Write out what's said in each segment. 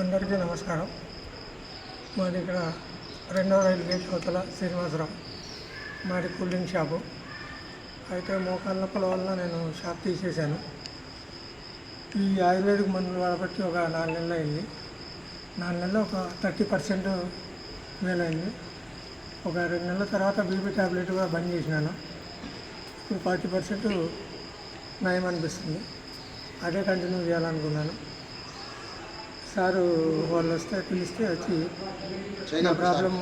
అందరికీ నమస్కారం. మాది ఇక్కడ రెండవ రైలు గేట్ అవతల శ్రీనివాసరావు మాది కూలింగ్ షాపు. అయితే మోకాళ్ళ నొప్పుల వల్ల నేను షాప్ తీసేశాను. ఈ ఆయుర్వేదిక్ మందులు కాబట్టి ఒక నాలుగు నెలలు అయింది. నాలుగు నెలలు ఒక థర్టీ పర్సెంట్ మేలైంది. ఒక రెండు నెలల తర్వాత బీపీ ట్యాబ్లెట్ కూడా బంద్ చేసినాను. ఇప్పుడు ఫార్టీ పర్సెంట్ నయం అనిపిస్తుంది అదే కంటిన్యూ చేయాలనుకున్నాను. సారు వాళ్ళు వస్తే పిలిస్తే వచ్చి నా ప్రాబ్లం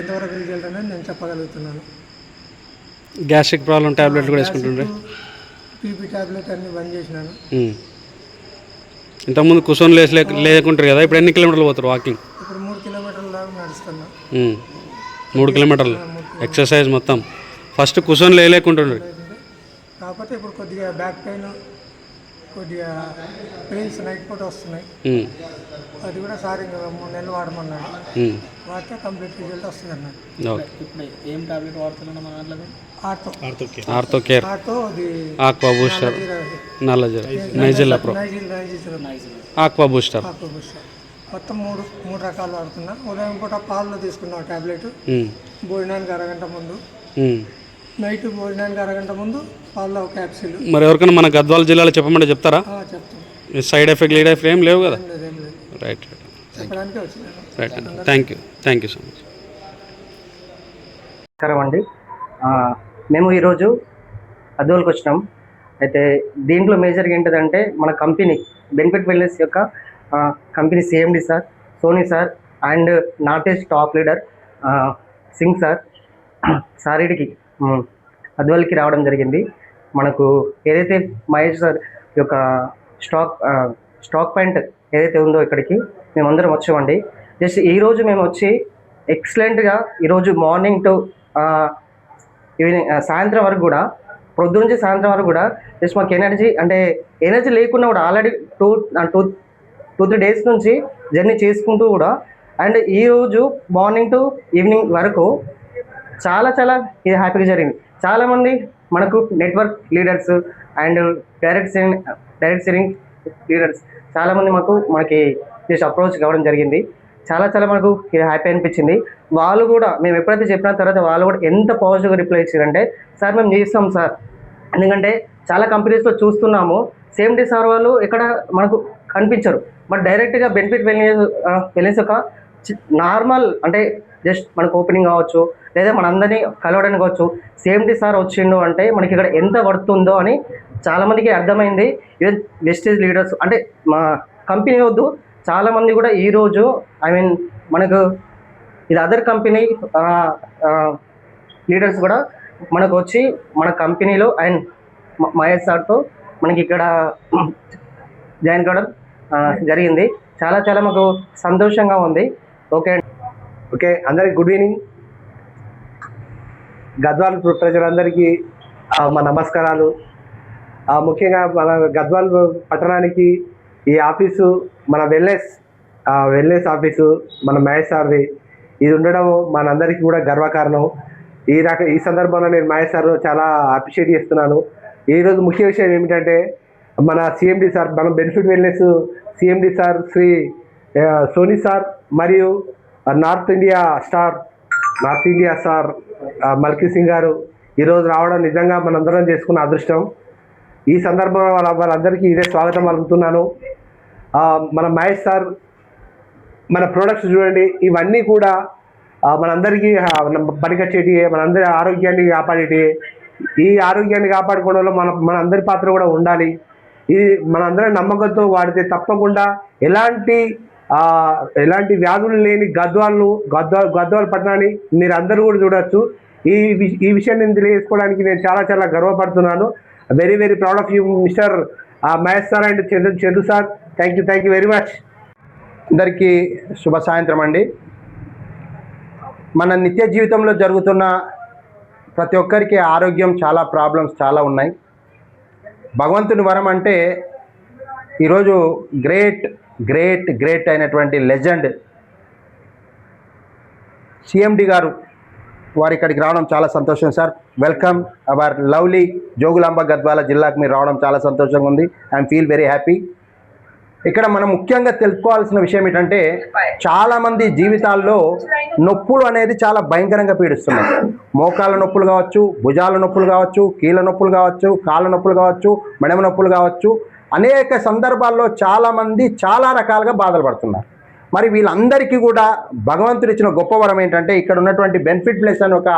ఎంతవరకు రిజల్ట్ అనేది నేను చెప్పగలుగుతున్నాను. గ్యాస్ట్రిక్ ప్రాబ్లం టాబ్లెట్లు కూడా వేసుకుంటుండ్రే? పీపీ ట్యాబ్లెట్ అన్ని బంద్ చేసినాను. ఇంతకుముందు కుసోన్ లేసి లేక లేకుంటారు కదా ఇప్పుడు ఎన్ని కిలోమీటర్లు పోతారు వాకింగ్? ఇప్పుడు మూడు కిలోమీటర్ల దాకా నడుస్తున్నా. మూడు కిలోమీటర్లు. ఎక్సర్సైజ్ మొత్తం. ఫస్ట్ కుసోన్ లేకుంటుండ్రు కాకపోతే ఇప్పుడు కొద్దిగా బ్యాక్ పెయిన్ కొద్దిగా పెయిన్స్ నైట్ పూట వస్తున్నాయి. అది కూడా సార్ ఇంకా మూడు నెలలు వాడమన్నాడు. వాడితే కంప్లీట్ రిజల్ట్ వస్తుంది అన్నాడు ఓకే. ఇప్పుడు ఏం టాబ్లెట్ వాడుతున్నాను మన దాంట్లో కేర్. Aqua booster. నల్లజర నైజిల్ ఆక్వా బూస్టర్. మొత్తం మూడు మూడు రకాలు వాడుతున్నా. ఉదయం పూట పాలలో తీసుకున్నా టాబ్లెట్. భోజనానికి అరగంట ముందు. నైట్ భోజనానికి అరగంట ముందు పాలలో ఒక క్యాప్సిల్. మరి ఎవరికైనా మన గద్వాల జిల్లాలో చెప్పమంటే చెప్తారా? చెప్తాను సైడ్ ఎఫెక్ట్ లీడ్ ఎఫెక్ట్ ఏం లేవు కదా? రైట్ రైట్ చెప్పడానికే వచ్చినాను. రైట్ అండి thank you thank you so much నమస్కారం అండి. ఆ, మేము ఈరోజు అద్దోల్కి వచ్చినాం. అయితే దీంట్లో మేజర్గా ఏంటిదంటే మన కంపెనీ బెనిఫిట్ వెల్నెస్ యొక్క ఆ, company CMD sir Soni sir and నాటెస్ట్ top leader ఆ, సింగ్ సార్ సారీడికి అద్వల్కి రావడం జరిగింది. మనకు ఏదైతే మహేష్ సార్ యొక్క స్టాక్ స్టాక్ పాయింట్ ఏదైతే ఉందో ఇక్కడికి మేమందరం వచ్చామండి. జస్ట్ ఈరోజు మేము వచ్చి ఎక్సలెంట్గా ఈరోజు మార్నింగ్ టు ఈవినింగ్ సాయంత్రం వరకు కూడా పొద్దు నుంచి సాయంత్రం వరకు కూడా జస్ట్ మాకు ఎనర్జీ అంటే ఎనర్జీ లేకుండా కూడా already two two two three days నుంచి జర్నీ చేసుకుంటూ కూడా అండ్ ఈరోజు మార్నింగ్ టు ఈవినింగ్ వరకు చాలా చాలా ఇది హ్యాపీగా జరిగింది. చాలామంది మనకు network leaders and direct selling direct selling leaders చాలామంది మాకు మనకి జస్ట్ అప్రోచ్ కావడం జరిగింది. చాలా చాలా మనకు ఇది హ్యాపీ అనిపించింది. వాళ్ళు కూడా మేము ఎప్పుడైతే చెప్పిన తర్వాత వాళ్ళు కూడా ఎంత పాజిటివ్గా రిప్లై ఇచ్చారంటే సార్ మేము చేస్తాం సార్. ఎందుకంటే చాలా కంపెనీస్లో చూస్తున్నాము. సేమ్ డే సార్ వాళ్ళు ఎక్కడ మనకు కనిపించరు. బట్ డైరెక్ట్గా బెనిఫిట్ వెల్నెస్ వెల్నెస్ ఒక నార్మల్ అంటే జస్ట్ మనకు ఓపెనింగ్ కావచ్చు లేదా మనందరినీ కలవడానికి వచ్చు సేమ్ సార్ వచ్చిండు అంటే మనకి ఇక్కడ ఎంత పడుతుందో అని చాలామందికి అర్థమైంది. ఈవెన్ వెస్టేజ్ లీడర్స్ అంటే మా కంపెనీ వద్దు చాలామంది కూడా ఈరోజు ఐ మీన్ మనకు ఇది అదర్ కంపెనీ లీడర్స్ కూడా మనకు వచ్చి మన కంపెనీలో అండ్ మహేష్ సార్తో మనకి ఇక్కడ జాయిన్ కావడం జరిగింది. చాలా చాలా మాకు సంతోషంగా ఉంది. ఓకే ఓకే అందరికి గుడ్ ఈవినింగ్. గద్వాల్ ప్రజలందరికీ మా నమస్కారాలు. ముఖ్యంగా మన గద్వాల్ పట్టణానికి ఈ ఆఫీసు మన వెల్నెస్ వెల్నెస్ ఆఫీసు మన మహేష్ సార్ది ఇది ఉండడం మనందరికీ కూడా గర్వకారణం. ఈ రక ఈ సందర్భంలో నేను మహేష్ సార్ చాలా అప్రిషియేట్ చేస్తున్నాను. ఈరోజు ముఖ్య విషయం ఏమిటంటే మన సిఎండి సార్ మన benefit wellness CMD sir Shri Soni sir మరియు north India star north India star Malki Singh గారు ఈరోజు రావడం నిజంగా మనందరం చేసుకున్న అదృష్టం. ఈ సందర్భంలో వాళ్ళ వాళ్ళందరికీ ఇదే స్వాగతం పలుకుతున్నాను మన మహేష్ సార్ మన ప్రొడక్ట్స్ చూడండి ఇవన్నీ కూడా మనందరికీ పనికొచ్చేటి మనందరి ఆరోగ్యాన్ని కాపాడేటి. ఈ ఆరోగ్యాన్ని కాపాడుకోవడంలో మన మన అందరి పాత్ర కూడా ఉండాలి. ఇది మనందరం నమ్మకంతో వాడితే తప్పకుండా ఎలాంటి ఎలాంటి వ్యాధులు లేని గద్వాలను గద్వాల్ గద్వాల పట్టణాన్ని మీరు అందరూ కూడా చూడొచ్చు. ఈ ఈ విషయాన్ని నేను తెలియజేసుకోవడానికి నేను చాలా చాలా గర్వపడుతున్నాను. Very very proud of you mister Mahesh sir and Chandu Chandu sir. Thank you thank you very much అందరికీ శుభ సాయంత్రం అండి. మన నిత్య జీవితంలో జరుగుతున్న ప్రతి ఒక్కరికి ఆరోగ్యం చాలా ప్రాబ్లమ్స్ చాలా ఉన్నాయి. భగవంతుని వరం అంటే ఈరోజు గ్రేట్ గ్రేట్ గ్రేట్ అయినటువంటి లెజెండ్ సిఎండి గారు వారి ఇక్కడికి రావడం చాలా సంతోషం sir. Welcome our lovely Jogulamba Gadwala జిల్లాకు మీరు రావడం చాలా సంతోషంగా ఉంది. I'm feel very happy. ఇక్కడ మనం ముఖ్యంగా తెలుసుకోవాల్సిన విషయం ఏంటంటే చాలామంది జీవితాల్లో నొప్పులు అనేది చాలా భయంకరంగా పీడిస్తున్నాయి. మోకాళ్ళ నొప్పులు కావచ్చు భుజాల నొప్పులు కావచ్చు కీళ్ళ నొప్పులు కావచ్చు కాళ్ళ నొప్పులు కావచ్చు మెడమ నొప్పులు కావచ్చు అనేక సందర్భాల్లో చాలామంది చాలా రకాలుగా బాధలు పడుతున్నారు. మరి వీళ్ళందరికీ కూడా భగవంతుడు ఇచ్చిన గొప్ప వరం ఏంటంటే ఇక్కడ ఉన్నటువంటి బెనిఫిట్ ప్లేస్ అని ఒక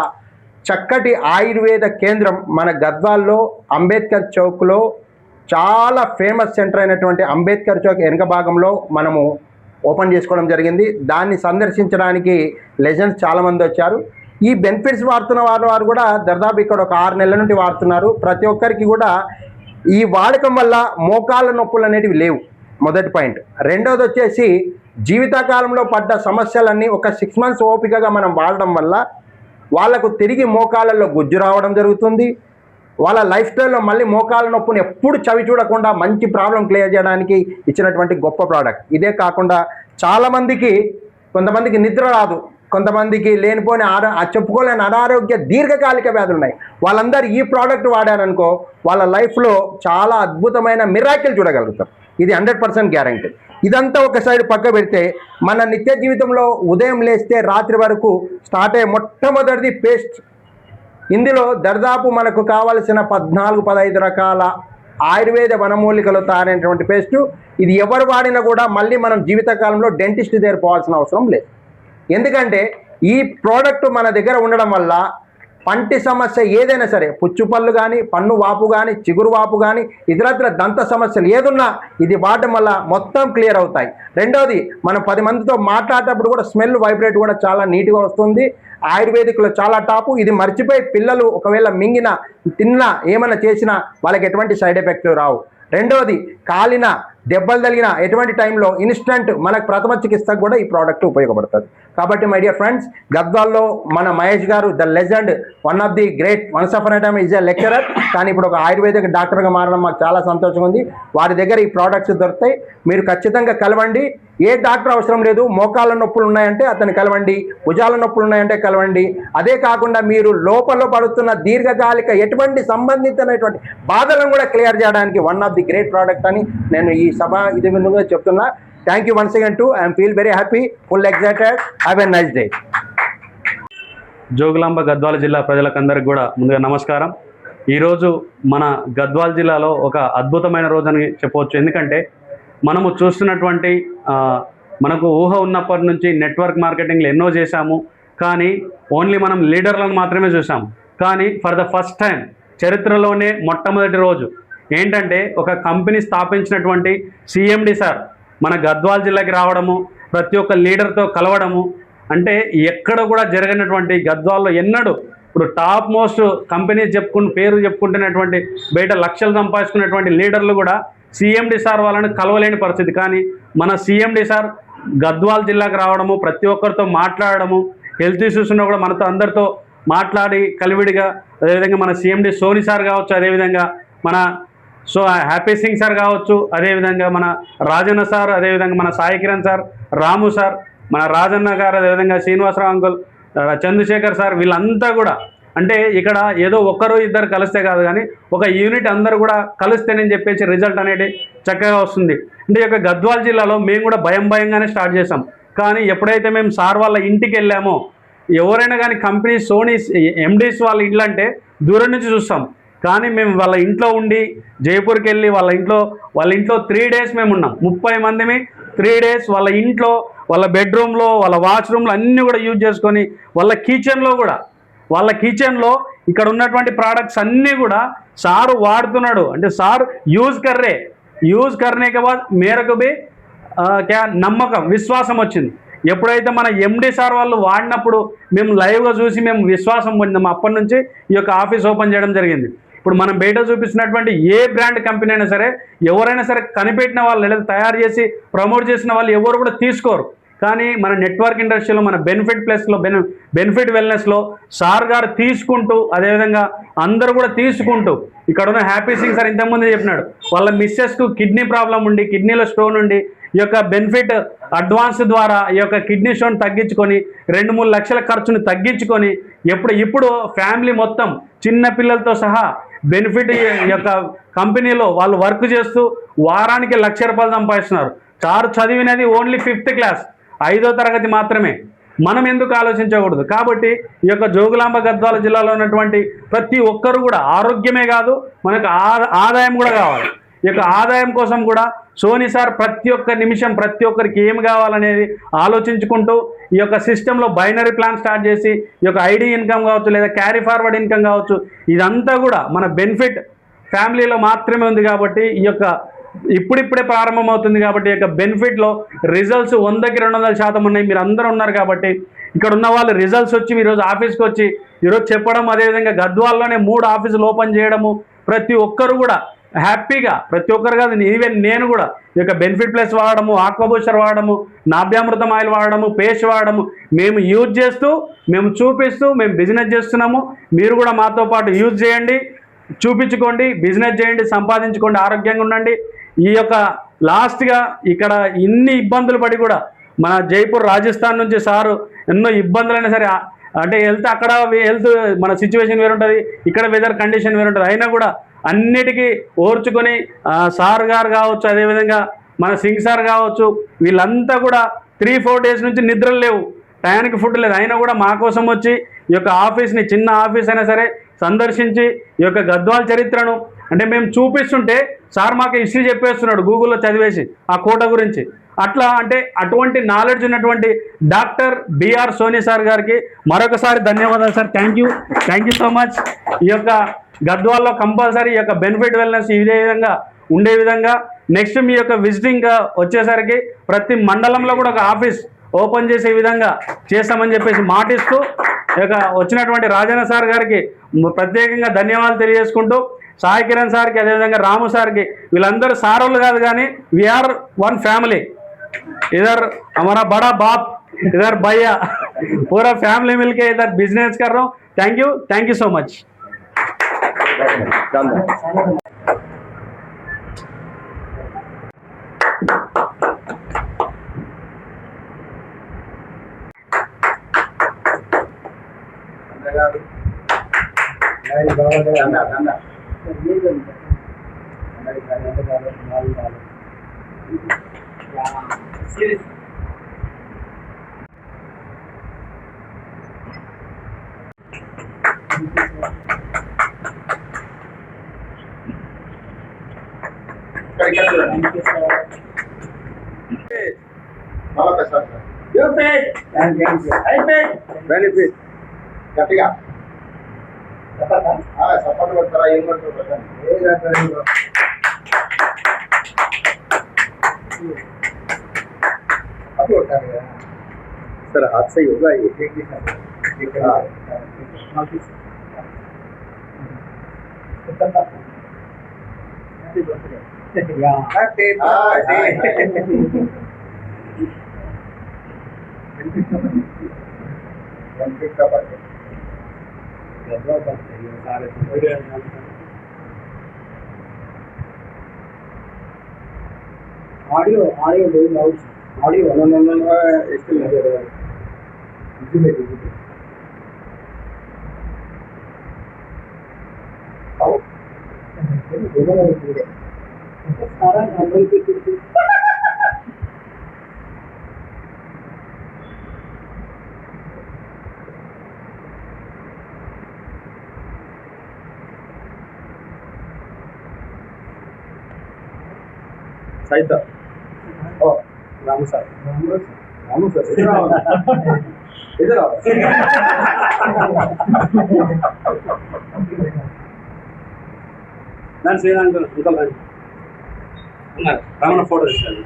చక్కటి ఆయుర్వేద కేంద్రం మన గద్వాల్లో అంబేద్కర్ చౌక్లో చాలా ఫేమస్ సెంటర్ అయినటువంటి అంబేద్కర్ చౌక్ వెనుక భాగంలో మనము ఓపెన్ చేసుకోవడం జరిగింది. దాన్ని సందర్శించడానికి లెజెండ్స్ చాలామంది వచ్చారు. ఈ బెనిఫిట్స్ వాడుతున్న వారు వారు కూడా దాదాపు ఇక్కడ ఒక ఆరు నెలల నుండి వాడుతున్నారు. ప్రతి ఒక్కరికి కూడా ఈ వాడకం వల్ల మోకాళ్ళ నొప్పులు అనేటివి లేవు. మొదటి పాయింట్. రెండోది వచ్చేసి జీవితకాలంలో పడ్డ సమస్యలన్నీ ఒక సిక్స్ మంత్స్ ఓపికగా మనం వాడడం వల్ల వాళ్ళకు తిరిగి మోకాళ్ళలో గుజ్జు రావడం జరుగుతుంది. వాళ్ళ లైఫ్ స్టైల్లో మళ్ళీ మోకాళ్ళ నొప్పుని ఎప్పుడు చవి చూడకుండా మంచి ప్రాబ్లం క్లియర్ చేయడానికి ఇచ్చినటువంటి గొప్ప ప్రోడక్ట్. ఇదే కాకుండా చాలామందికి కొంతమందికి నిద్ర రాదు. కొంతమందికి లేనిపోని ఆరో చెప్పుకోలేని అనారోగ్య దీర్ఘకాలిక వ్యాధులు ఉన్నాయి. వాళ్ళందరూ ఈ ప్రోడక్ట్ వాడారనుకో వాళ్ళ లైఫ్లో చాలా అద్భుతమైన మిరాకిల్ చూడగలుగుతారు. ఇది హండ్రెడ్ పర్సెంట్ గ్యారంటీ. ఇదంతా ఒక సైడ్ పక్క పెడితే మన నిత్య జీవితంలో ఉదయం లేస్తే రాత్రి వరకు స్టార్ట్ అయ్యే మొట్టమొదటిది పేస్ట్. ఇందులో దర్దాపు మనకు కావలసిన పద్నాలుగు పదహైదు రకాల ఆయుర్వేద వనమూలికలు తయారైనటువంటి పేస్టు. ఇది ఎవరు వాడినా కూడా మళ్ళీ మనం జీవితకాలంలో డెంటిస్ట్ దగ్గర పోవాల్సిన అవసరం లేదు. ఎందుకంటే ఈ ప్రోడక్ట్ మన దగ్గర ఉండడం వల్ల పంటి సమస్య ఏదైనా సరే పుచ్చుపళ్ళు కానీ పన్ను వాపు కానీ చిగురు వాపు కానీ ఇతరత్ర దంత సమస్యలు ఏదున్నా ఇది వాడటం వల్ల మొత్తం క్లియర్ అవుతాయి. రెండోది మనం పది మందితో మాట్లాడేటప్పుడు కూడా స్మెల్ వైబ్రేట్ కూడా చాలా నీట్గా వస్తుంది. ఆయుర్వేదిక్లో చాలా టాపు. ఇది మర్చిపోయి పిల్లలు ఒకవేళ మింగిన తిన్నా ఏమైనా చేసినా వాళ్ళకి ఎటువంటి సైడ్ ఎఫెక్ట్ రావు. రెండవది కాలిన దెబ్బలు తగిలిన ఎటువంటి టైంలో ఇన్స్టంట్ మనకు ప్రథమ చికిత్సకు కూడా ఈ ప్రోడక్ట్ ఉపయోగపడుతుంది. కాబట్టి మై డియర్ ఫ్రెండ్స్ గద్వాల్లో మన మహేష్ గారు the legend one of the great ones of time is a lecturer కానీ ఇప్పుడు ఒక ఆయుర్వేదిక డాక్టర్గా మారడం మాకు చాలా సంతోషంగా ఉంది. వారి దగ్గర ఈ ప్రోడక్ట్స్ దొరుకుతాయి. మీరు ఖచ్చితంగా కలవండి. ఏ డాక్టర్ అవసరం లేదు. మోకాళ్ళ నొప్పులు ఉన్నాయంటే అతను కలవండి. భుజాల నొప్పులు ఉన్నాయంటే కలవండి. అదే కాకుండా మీరు లోపల పడుతున్న దీర్ఘకాలిక ఎటువంటి సంబంధితమైనటువంటి బాధలను కూడా క్లియర్ చేయడానికి one of the great product అని నేను ఈ సభ ఇది ముందుగా చెప్తున్నా. Thank you once again to I'm feel very happy full excited have a nice day Jogulamba Gadwala జిల్లా ప్రజలకందరికీ కూడా ముందుగా నమస్కారం. ఈరోజు మన గద్వాల జిల్లాలో ఒక అద్భుతమైన రోజు అని చెప్పవచ్చు. ఎందుకంటే మనము చూస్తున్నటువంటి మనకు ఊహ ఉన్నప్పటి నుంచి నెట్వర్క్ మార్కెటింగ్లు ఎన్నో చేశాము. కానీ ఓన్లీ మనం లీడర్లను మాత్రమే చూసాము కానీ ఫర్ ద ఫస్ట్ టైం చరిత్రలోనే మొట్టమొదటి రోజు ఏంటంటే ఒక కంపెనీ స్థాపించినటువంటి సిఎండి సార్ మన గద్వాల్ జిల్లాకి రావడము ప్రతి ఒక్క లీడర్తో కలవడము అంటే ఎక్కడ కూడా జరిగినటువంటి గద్వాల్లో ఎన్నడూ ఇప్పుడు టాప్ మోస్ట్ కంపెనీస్ చెప్పుకుని పేరు చెప్పుకుంటున్నటువంటి బయట లక్షలు సంపాదించుకున్నటువంటి లీడర్లు కూడా సిఎండి సార్ వాళ్ళని కలవలేని పరిస్థితి. కానీ మన సిఎండి సార్ గద్వాల్ జిల్లాకు రావడము ప్రతి ఒక్కరితో మాట్లాడడము హెల్త్ ఇష్యూస్ ఉన్నా కూడా మనతో అందరితో మాట్లాడి కలివిడిగా అదేవిధంగా మన సిఎండి సోని సార్ కావచ్చు అదేవిధంగా మన సో హ్యాపీ సింగ్ సార్ కావచ్చు అదేవిధంగా మన రాజన్న సార్ అదేవిధంగా మన సాయి కిరణ్ సార్ రాము సార్ మన రాజన్న గారు అదేవిధంగా శ్రీనివాసరావు అంకుల్ చంద్రశేఖర్ సార్ వీళ్ళంతా కూడా. అంటే ఇక్కడ ఏదో ఒక్కరు ఇద్దరు కలిస్తే కాదు కానీ ఒక యూనిట్ అందరూ కూడా కలిస్తేనని చెప్పేసి రిజల్ట్ అనేది చక్కగా వస్తుంది. అంటే ఈ యొక్క గద్వాల్ జిల్లాలో మేము కూడా భయం భయంగానే స్టార్ట్ చేసాం కానీ ఎప్పుడైతే మేము సార్ వాళ్ళ ఇంటికి వెళ్ళామో ఎవరైనా కానీ కంపెనీ సోనీ ఎండీస్ వాళ్ళ ఇళ్ళంటే అంటే దూరం నుంచి చూస్తాం. కానీ మేము వాళ్ళ ఇంట్లో ఉండి జైపూర్కి వెళ్ళి వాళ్ళ ఇంట్లో వాళ్ళ ఇంట్లో త్రీ డేస్ మేము ఉన్నాం. ముప్పై మందిమి త్రీ డేస్ వాళ్ళ ఇంట్లో వాళ్ళ బెడ్రూమ్లో వాళ్ళ వాష్రూమ్లో అన్నీ కూడా యూజ్ చేసుకొని వాళ్ళ కిచెన్లో కూడా వాళ్ళ కిచెన్లో ఇక్కడ ఉన్నటువంటి ప్రోడక్ట్స్ అన్నీ కూడా సారు వాడుతున్నాడు. అంటే సార్ యూజ్ కర్రే. యూజ్ కర్రే బాద్ మేరకు బి నమ్మకం విశ్వాసం వచ్చింది. ఎప్పుడైతే మన ఎండి సార్ వాళ్ళు వాడినప్పుడు మేము లైవ్గా చూసి మేము విశ్వాసం పొందాము అప్పటి నుంచి ఈ యొక్క ఆఫీస్ ఓపెన్ చేయడం జరిగింది. ఇప్పుడు మనం బయట చూపిస్తున్నటువంటి ఏ బ్రాండ్ కంపెనీ అయినా సరే ఎవరైనా సరే కనిపెట్టిన వాళ్ళు లేదా తయారు చేసి ప్రమోట్ చేసిన వాళ్ళు ఎవరు కూడా తీసుకోరు. కానీ మన నెట్వర్క్ ఇండస్ట్రీలో మన బెనిఫిట్ ప్లస్లో బెని బెనిఫిట్ వెల్నెస్లో సార్ గారు తీసుకుంటూ అదేవిధంగా అందరూ కూడా తీసుకుంటూ ఇక్కడ ఉన్న హ్యాపీ సింగ్ సార్ ఇంతకుముందే చెప్పినాడు వాళ్ళ మిస్సెస్కు కిడ్నీ ప్రాబ్లం ఉండి కిడ్నీలో స్టోన్ ఉండి ఈ యొక్క బెనిఫిట్ అడ్వాన్స్ ద్వారా ఈ యొక్క కిడ్నీ స్టోన్ తగ్గించుకొని రెండు మూడు లక్షల ఖర్చును తగ్గించుకొని ఎప్పుడు ఇప్పుడు ఫ్యామిలీ మొత్తం చిన్న పిల్లలతో సహా బెనిఫిట్ యొక్క కంపెనీలో వాళ్ళు వర్క్ చేస్తూ వారానికి లక్ష రూపాయలు సంపాదిస్తున్నారు. సార్ చదివినది ఓన్లీ ఫిఫ్త్ క్లాస్ ఐదో తరగతి మాత్రమే. మనం ఎందుకు ఆలోచించకూడదు? కాబట్టి ఈ యొక్క జోగులాంబ గద్వాల జిల్లాలో ఉన్నటువంటి ప్రతి ఒక్కరు కూడా ఆరోగ్యమే కాదు మనకు ఆదాయం కూడా కావాలి. ఈ యొక్క ఆదాయం కోసం కూడా సోనీ సార్ ప్రతి ఒక్క నిమిషం ప్రతి ఒక్కరికి ఏం కావాలనేది ఆలోచించుకుంటూ ఈ యొక్క సిస్టంలో బైనరీ ప్లాన్ స్టార్ట్ చేసి ఈ యొక్క ఐడి ఇన్కమ్ కావచ్చు లేదా క్యారీ ఫార్వర్డ్ ఇన్కమ్ కావచ్చు ఇదంతా కూడా మన బెనిఫిట్ ఫ్యామిలీలో మాత్రమే ఉంది కాబట్టి ఈ యొక్క ఇప్పుడిప్పుడే ప్రారంభమవుతుంది కాబట్టి ఈ యొక్క బెనిఫిట్లో రిజల్ట్స్ వందకి రెండు వందల శాతం ఉన్నాయి. మీరు అందరూ ఉన్నారు కాబట్టి ఇక్కడ ఉన్న వాళ్ళు రిజల్ట్స్ వచ్చి ఈరోజు ఆఫీస్కి వచ్చి ఈరోజు చెప్పడం అదేవిధంగా గద్వాల్లోనే మూడు ఆఫీసులు ఓపెన్ చేయడము ప్రతి ఒక్కరు కూడా హ్యాపీగా ప్రతి ఒక్కరు కాదు ఈవెన్ నేను కూడా ఈ యొక్క బెనిఫిట్ ప్లస్ వాడడము ఆక్వాబూషర్ వాడడము నాభ్యామృతం ఆయిల్ వాడడము పేస్ట్ వాడడము మేము యూజ్ చేస్తూ మేము చూపిస్తూ మేము బిజినెస్ చేస్తున్నాము. మీరు కూడా మాతో పాటు యూజ్ చేయండి చూపించుకోండి బిజినెస్ చేయండి సంపాదించుకోండి ఆరోగ్యంగా ఉండండి. ఈ యొక్క లాస్ట్గా ఇక్కడ ఇన్ని ఇబ్బందులు పడి కూడా మన జైపూర్ రాజస్థాన్ నుంచి సారు ఎన్నో ఇబ్బందులైనా సరే అంటే హెల్త్ అక్కడ హెల్త్ మన సిచ్యువేషన్ వేరుంటుంది ఇక్కడ వెదర్ కండిషన్ వేరుంటుంది. అయినా కూడా అన్నిటికీ ఓర్చుకొని సార్ గారు కావచ్చు అదేవిధంగా మన సింగ్ సార్ కావచ్చు వీళ్ళంతా కూడా త్రీ ఫోర్ డేస్ నుంచి నిద్రలు లేవు. టయానికి ఫుడ్ లేదు. అయినా కూడా మా కోసం వచ్చి ఈ యొక్క ఆఫీస్ని చిన్న ఆఫీస్ అయినా సరే సందర్శించి ఈ యొక్క గద్వాల చరిత్రను అంటే మేము చూపిస్తుంటే సార్ మాకు హిస్టరీ చెప్పేస్తున్నాడు గూగుల్లో చదివేసి ఆ కోట గురించి. అట్లా అంటే అటువంటి నాలెడ్జ్ ఉన్నటువంటి డాక్టర్ బిఆర్ సోని సార్ గారికి మరొకసారి ధన్యవాదాలు sir. Thank you thank you so much ఈ యొక్క గద్వాల్లో కంపల్సరీ ఈ యొక్క బెనిఫిట్ వెల్నెస్ ఇదే విధంగా ఉండే విధంగా నెక్స్ట్ మీ యొక్క విజిటింగ్ వచ్చేసరికి ప్రతి మండలంలో కూడా ఒక ఆఫీస్ ఓపెన్ చేసే విధంగా చేస్తామని చెప్పేసి మాటిస్తూ ఈ యొక్క వచ్చినటువంటి రాజన్న సార్ గారికి ప్రత్యేకంగా ధన్యవాదాలు తెలియజేసుకుంటూ సాయి కిరణ్ సార్కి అదేవిధంగా రాము సార్కి వీళ్ళందరూ సారోళ్ళు కాదు కానీ వీఆర్ వన్ ఫ్యామిలీ इधर हमारा बड़ा बाप इधर भैया पूरा फैमिली मिलके इधर बिजनेस कर रहा हूँ thank you thank you so much Done that. Serious. You paid. I paid. Benefit. ಗಟ್ಟಿಗ ಸಪೋರ್ಟ್ ಕೊಡ್ತಾರ ಏನ್ ಮಾಡ್ತಾರೆ सर हाथ से ही होगा ये कितना या हैप्पी बर्थडे का birthday audio audio very loud audio no no no इसके लगे रहा है इसी में इसी में आओ दोनों में ठीक है orang yang berisik itu. Oh, Ramu Saito. Ramu Saito. Itu Ramu. Itu Ramu. Dan saya langsung, itu. Ramana photo తీసాను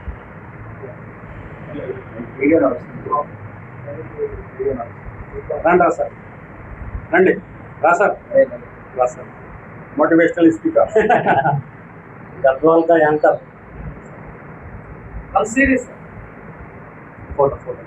రండి రా సార్. రండి. రా సార్. రా సార్. మోటివేషనల్ స్పీకర్ గద్వాల్ కా యాంకర్ సీరియస్ ఫోటో ఫోటో.